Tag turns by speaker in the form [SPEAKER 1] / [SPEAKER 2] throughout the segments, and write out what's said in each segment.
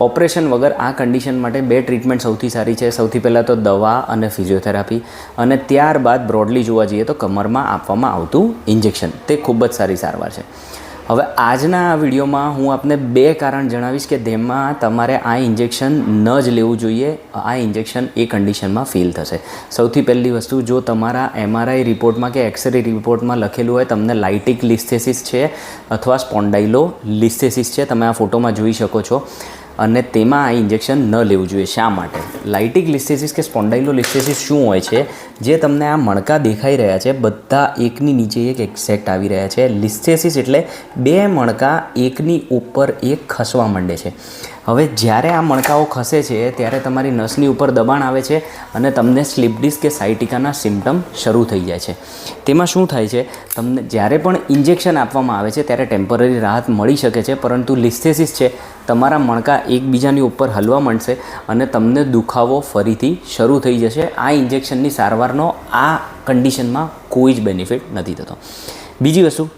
[SPEAKER 1] Operation વગર આ condition માટે બે ટ્રીટમેન્ટ સૌથી સારી છે. સૌથી પહેલાં તો દવા અને ફિઝિયોથેરાપી અને ત્યારબાદ બ્રોડલી જોવા જઈએ તો કમરમાં આપવામાં આવતું ઇન્જેક્શન તે ખૂબ જ સારી સારવાર છે. હવે આજના આ વિડીયોમાં હું આપને બે કારણ જણાવીશ કે તેમાં તમારે આ ઇન્જેક્શન ન જ લેવું જોઈએ. આ ઇન્જેક્શન એ કન્ડિશનમાં ફેલ થશે. સૌથી પહેલી વસ્તુ, જો તમારા એમઆરઆઈ રિપોર્ટમાં કે એક્સરે રિપોર્ટમાં લખેલું હોય, તમને લાઇટિક લિસ્થેસિસ છે અથવા સ્પોન્ડાઇલો લિસ્થેસિસ છે. તમે આ ફોટોમાં જોઈ શકો છો. અને તેમાં આ ઇન્જેક્શન ન લેવું જોઈએ. શા માટે? લાઇટિક લિસ્થેસિસ કે સ્પોન્ડાઇલો લિસ્ટેસિસ શું હોય છે? જે તમને આ મણકા દેખાઈ રહ્યા છે, બધા એકની નીચે એક એક્ઝેક્ટ આવી રહ્યા છે. લિસ્થેસિસ એટલે બે મણકા એકની ઉપર એક ખસવા માંડે છે. હવે જ્યારે આ મણકાઓ ખસે છે, ત્યારે તમારી નસની ઉપર દબાણ આવે છે અને તમને સ્લીપ ડિસ્ક કે સાયટિકાના સિમ્ટમ શરૂ થઈ જાય છે. તેમાં શું થાય છે, તમને જ્યારે પણ ઇન્જેક્શન આપવામાં આવે છે, ત્યારે ટેમ્પરરી રાહત મળી શકે છે, પરંતુ લિસ્થેસિસ છે, તમારા મણકા એકબીજાની ઉપર હલવા માંડશે અને તમને દુખાવો ફરીથી શરૂ થઈ જશે. આ ઇન્જેક્શનની સારવારનો આ કન્ડિશનમાં કોઈ જ બેનિફિટ નથી થતો. બીજી વસ્તુ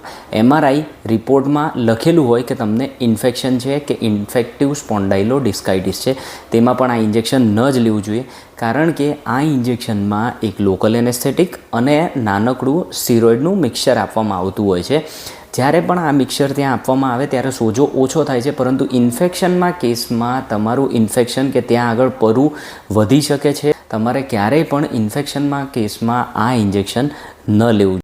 [SPEAKER 1] એમઆરઆઈ રિપોર્ટમાં લખેલું હોય કે તમને ઇન્ફેક્શન છે કે ઇન્ફેક્ટિવ સ્પોન્ડાઇલો ડિસ્કાઇટિસ છે, તેમાં પણ આ ઇન્જેક્શન ન જ લેવું જોઈએ. કારણ કે આ ઇન્જેક્શનમાં એક લોકલ એનેસ્થેટિક અને નાનકડું સ્ટીરોઇડનું મિક્સચર આપવામાં આવતું હોય છે. જ્યારે પણ આ મિક્સર ત્યાં આપવામાં આવે ત્યારે સોજો ઓછો થાય છે, પરંતુ ઇન્ફેક્શનમાં કેસમાં તમારું ઇન્ફેક્શન કે ત્યાં આગળ પરું વધી શકે છે. તમારે ક્યારેય પણ ઇન્ફેક્શનમાં કેસમાં આ ઇન્જેક્શન ન લેવું